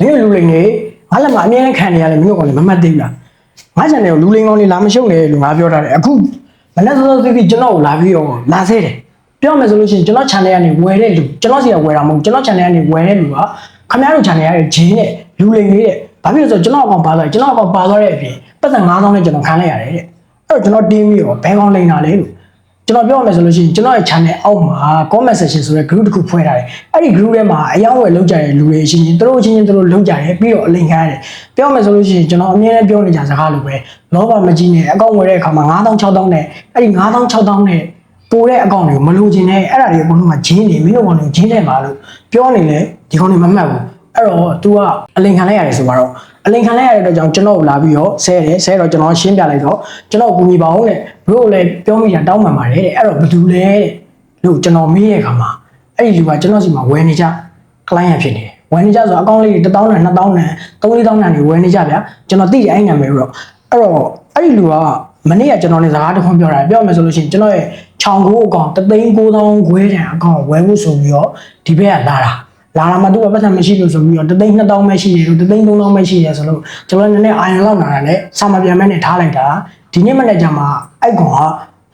မင်းတို့လူလိန်နေငါလည်းမအမြဲတမ်းခံနေရတယ်မင်းတို့ကောင်လည်းမမှတ်သေးဘူးလားငါ channel ကိုလူလိန်ကောင်လေးလာမရှုပ်နဲ့လို့ငါပြောထားတယ်အခုမနေ့စောစောသိသိကျွန်တော်ကိုလာပြီးတော့လာသေးတယ်ပြောမယ်ဆိုလို့ရှိရင်ကျွန်တော် channel ကနေဝယ်တဲ့လူကျွန်တော်စီကဝယ်တာမဟုတ်ကျွန်တော် channel ကနေဝယ်တဲ့လူကခင်ဗျားတို့ channel ရဲ့ဂျင်းနဲ့လူလိန်လေးတဲ့ဘာဖြစ်လို့ဆိုကျွန်တော်အကောင်ပါသွားတယ်ကျွန်တော်အကောင်ပါသွားတဲ့အပြင်ပတ်သက်9000နဲ့ကျွန်တော်ခံလိုက်ရတယ်တဲ့အဲ့တော့ကျွန်တော်တင်းပြီးတော့ဘယ်ကောင်လိန်တာလဲလို့ ကျွန်တော်ပြောရမယ်ဆိုလို့ရှိရင်ကျွန်တော်ရဲ့ channel အောက်မှာ comment section ဆိုတဲ့ group တစ်ခုဖွဲ့ထားတယ်အဲ့ဒီ group ထဲမှာအယောင်းဝယ်လောက်ကြတဲ့လူတွေအချင်းချင်းသူတို့အချင်းချင်းသူတို့လောက်ကြတယ်ပြီးတော့အလင်ခံရတယ်ပြောရမယ်ဆိုလို့ရှိရင်ကျွန်တော်အမြဲတမ်းပြောနေကြစကားလိုပဲလောဘမကြီးနဲ့အကောင့်ဝယ်တဲ့အခါမှာ9000 6000နဲ့အဲ့ဒီ9000 6000နဲ့ပိုတဲ့အကောင့်တွေကိုမလိုချင်နဲ့အဲ့ဒါတွေအကုန်လုံးကဂျင်းနေမင်းတို့ကောင်တွေဂျင်းနေပါလို့ပြောနေလေဒီကောင်တွေမမှတ်ဘူး အဲ့တော့ तू ကအလင်ခံလိုက်ရတယ်ဆိုတော့အလင်ခံလိုက်ရတဲ့အတွက်ကြောင့်ကျွန်တော်ကိုလာပြီးတော့ဆဲတယ်ဆဲတော့ကျွန်တော်ရှင်းပြလိုက်တော့ကျွန်တော်ကူညီပါအောင်တဲ့ဘလို့လည်းပြောမိတာတောင်းပန်ပါတယ်တဲ့အဲ့တော့ဘယ်သူလဲတဲ့လို့ကျွန်တော်မေးတဲ့အခါမှာအဲ့ဒီလူကကျွန်တော်စီမှာဝယ်နေကြ client ဖြစ်နေတယ်ဝယ်နေကြဆိုအကောင့်လေးတွေ1000နဲ့2000နဲ့3000နဲ့ဝယ်နေကြဗျာကျွန်တော်သိတယ်အဲ့နာမည်တော့အဲ့တော့အဲ့ဒီလူကမနေ့ကကျွန်တော်နဲ့စကားတစ်ခွန်းပြောတာပြောမယ်ဆိုလို့ရှိရင်ကျွန်တော်ရဲ့ခြောင်ကိုအကောင့်39000ခွဲတန်အကောင့်ဝယ်ဖို့ဆိုပြီးတော့ဒီဘက်ကလာတာ လာလာမှသူကပတ်သက်မရှိလို့ဆိုပြီးတော့32000ပဲရှိတယ်လို့33000ပဲရှိတယ်ဆိုလို့ကျွန်တော်လည်းနည်းနည်းအာရုံလောက်လာတာနဲ့စာမပြန်မဲ့နဲ့ထားလိုက်တာဒီနေ့မနေ့ကျမှအဲ့ကောင်က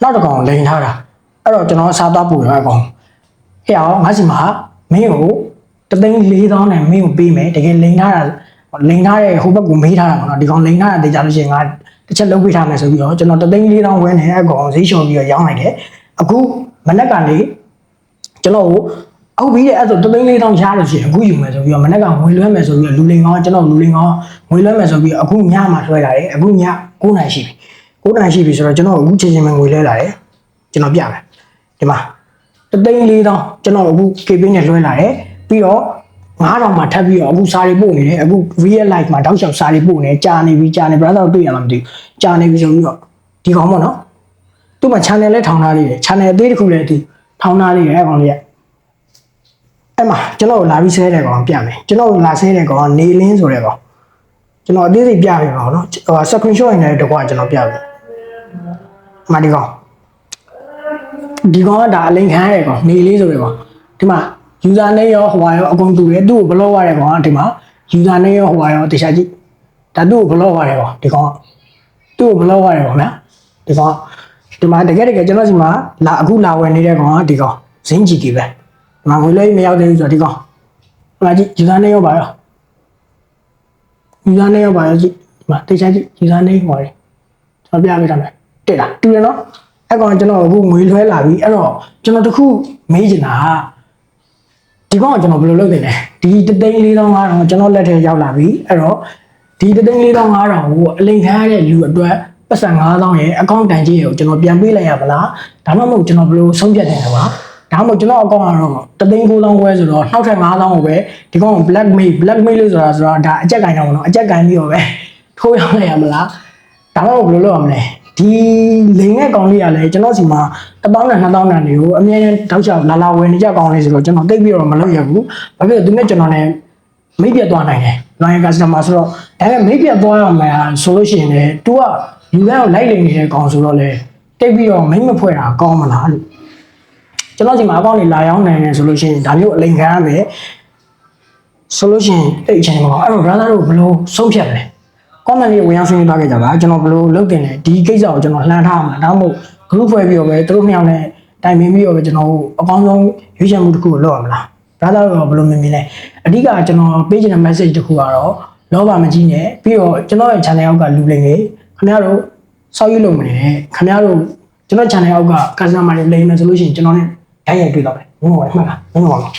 နောက်တစ်ကောင်လိန်ထားတာအဲ့တော့ကျွန်တော်စားသွားပူရအကောင်ဟဲ့အောင်ငါစီမှာမင်းကိုတသိန်း၄000နဲ့မင်းကိုပေးမယ်တကယ်လိန်ထားတာလိန်ထားတဲ့ဟိုဘက်ကိုမေးထားတာပေါ့နော်ဒီကောင်လိန်ထားတာတေချာလို့ရှိရင်ငါတစ်ချက်လုပ်ပေးထားမယ်ဆိုပြီးတော့ကျွန်တော်တသိန်း၄000ဝယ်နေအကောင်ဈေးလျှော်ပြီးတော့ရောင်းလိုက်တယ်အခုမနက်ကနေကျွန်တော်ကို အောက်ပြီးတဲ့အဲ့ဆိုတသိန်း၄000ရှားလို့ရှိရင်အခုယူမယ်ဆိုပြီးတော့မနက်ကငွေလွှဲမယ်ဆိုပြီးတော့လူလိန်ကောင်ကျွန်တော်လူလိန်ကောင်ငွေလွှဲမယ်ဆိုပြီးတော့အခုညမှာလွှဲလာတယ်အခုည9နိုင်ရှိပြီ9နိုင်ရှိပြီဆိုတော့ကျွန်တော်အခုချိန်ချင်းပဲငွေလွှဲလာတယ်ကျွန်တော်ပြမယ်ဒီမှာတသိန်းလေးတောင်းကျွန်တော်အခု KB နဲ့လွှဲလာတယ်ပြီးတော့9000မှာထပ်ပြီးတော့အခုစာရီပို့နေတယ်အခု real life မှာတောက်လျှောက်စာရီပို့နေကြာနေပြီကြာနေ brother တွေ့ရလားမသိဘူးကြာနေပြီဆိုပြီးတော့ဒီကောင်ပေါ့နော်သူ့မှာ channel လည်းထောင်ထားသေးတယ် channel အသေးတစ်ခုလည်းသူထောင်ထားသေးတယ်အဲ့ကောင်လေးက အဲ့မှာကျွန်တော်လာပြီးဆဲတဲ့ကောင်ပြမယ်ကျွန်တော်လာဆဲတဲ့ကောင်ကနေလင်းဆိုတဲ့ကောင်ကျွန်တော်အသေးစိတ်ပြပြပါတော့နော်ဟို screenshot ရနေတဲ့တကွာကျွန်တော်ပြပြီအမဒီကောင်ဒီကောင်ကဒါအလိန်ခံရတဲ့ကောင်နေလေးဆိုတဲ့ကောင်ဒီမှာ user name ရောဟိုဟာရောအကုန်တူတယ်သူ့ကို block ရတဲ့ကောင်ကဒီမှာ user name ရောဟိုဟာရောတခြားကြည့်ဒါသူ့ကို block ရတဲ့ကောင်ဒီကောင်ကသူ့ကို block ရတဲ့ကောင်ဗျာဒီကောင်ကဒီမှာတကယ်တကယ်ကျွန်တော်စီမှာလာအခုလာဝယ်နေတဲ့ကောင်ကဒီကောင်ဇင်းကြီးကြီးပဲ ဒီမှာငွေလေးမရောက်သေးဘူးဆိုတော့ဒီကောင်ဒီမှာကြည့် user name ရောပါရော user name ရောပါရောကြည့်ဒီမှာတခြားကြည့် user name ဟောတယ်ကျွန်တော်ပြပေးထားမယ်တဲ့လားတူတယ်နော်အဲ့ကောင်ကျွန်တော်အခုငွေလွှဲလာပြီအဲ့တော့ကျွန်တော်တခုမေးချင်တာကဒီကောင်ကကျွန်တော်ဘယ်လိုလုပ်နေလဲဒီတသိန်း၄500ကျွန်တော်လက်ထဲရောက်လာပြီအဲ့တော့ဒီတသိန်း၄500ကိုအလိန်ခံရတဲ့လူအတွက်ပတ်စံ9000ရဲ့အကောင့်တန်ကြီးကိုကျွန်တော်ပြန်ပေးလိုက်ရမလားဒါမှမဟုတ်ကျွန်တော်ဘယ်လိုဆုံးဖြတ်နေလဲပါ ဒါမှမဟုတ်ကျွန်တော်အကောင့်ကတော့တသိန်း9000ခွဲဆိုတော့နောက်ထပ်9000ကိုပဲဒီကောင် black mail black mail လို့ဆိုတာဆိုတော့ဒါအကြက်ကင်တော့မနော်အကြက်ကင်ပြီးတော့ပဲထိုးရောက်လိုက်ရမလားဒါမှမဟုတ်ဘယ်လိုလုပ်ရမလဲဒီလိန်ရဲ့ကောင်လေးကလည်းကျွန်တော်စီမှာ1000နဲ့2000နဲ့တွေကိုအမြဲတမ်းတောက်ချောက်လာလာဝယ်နေကြကောင်လေးဆိုတော့ကျွန်တော်တိတ်ပြီးတော့မလုပ်ရဘူးဘာဖြစ်လို့သူနဲ့ကျွန်တော်နဲ့မိတ်ပြတ်သွားနိုင်တယ်။ line customer ဆိုတော့ဒါပေမဲ့မိတ်ပြတ်သွားရမှာဆိုလို့ရှိရင်လည်း तू ကလူလန်းကိုလိုက်လိန်နေတဲ့ကောင်ဆိုတော့လေတိတ်ပြီးတော့မိတ်မဖွဲ့တာကောင်းမလားလို့ ကျွန်တော်စီမှာအကောင့်လေးလာရောက်နိုင်တယ်ဆိုလို့ရှိရင်ဒါမျိုးအလိန်ခံရမယ်ဆိုလို့ရှိရင်အဲ့အချိန်မှာအဲ့တော့ brother တို့ဘယ်လိုဆုံးဖြတ်မလဲ comment လေးဝင်ရောက်ဆွေးနွေးသွားခဲ့ကြပါကျွန်တော်ဘယ်လိုလုပ်တင်လဲဒီကိစ္စကိုကျွန်တော်လှမ်းထားမှာဒါမှမဟုတ် group ဖွဲ့ပြီးတော့ပဲသူတို့နှစ်ယောက်နဲ့တိုင်ပင်ပြီးတော့ပဲကျွန်တော်အကောင်းဆုံးရွေးချယ်မှုတစ်ခုကိုလုပ်ရမလား brother တို့ဘယ်လိုမြင်မြင်လဲအဓိကကျွန်တော်ပေးချင်တဲ့ message တစ်ခုကတော့လောဘမကြီးနဲ့ပြီးတော့ကျွန်တော်ရဲ့ channel အောက်ကလူလိမ်တွေခင်ဗျားတို့စောက်ရွလို့မနေနဲ့ခင်ဗျားတို့ကျွန်တော် channel အောက်က customer တွေလိမ်နေဆိုလို့ရှိရင်ကျွန်တော်နဲ့ ရိုက်ရိုက်တွေ့တော့မယ်ဘုံပါမှတ်လားဘုံပါလား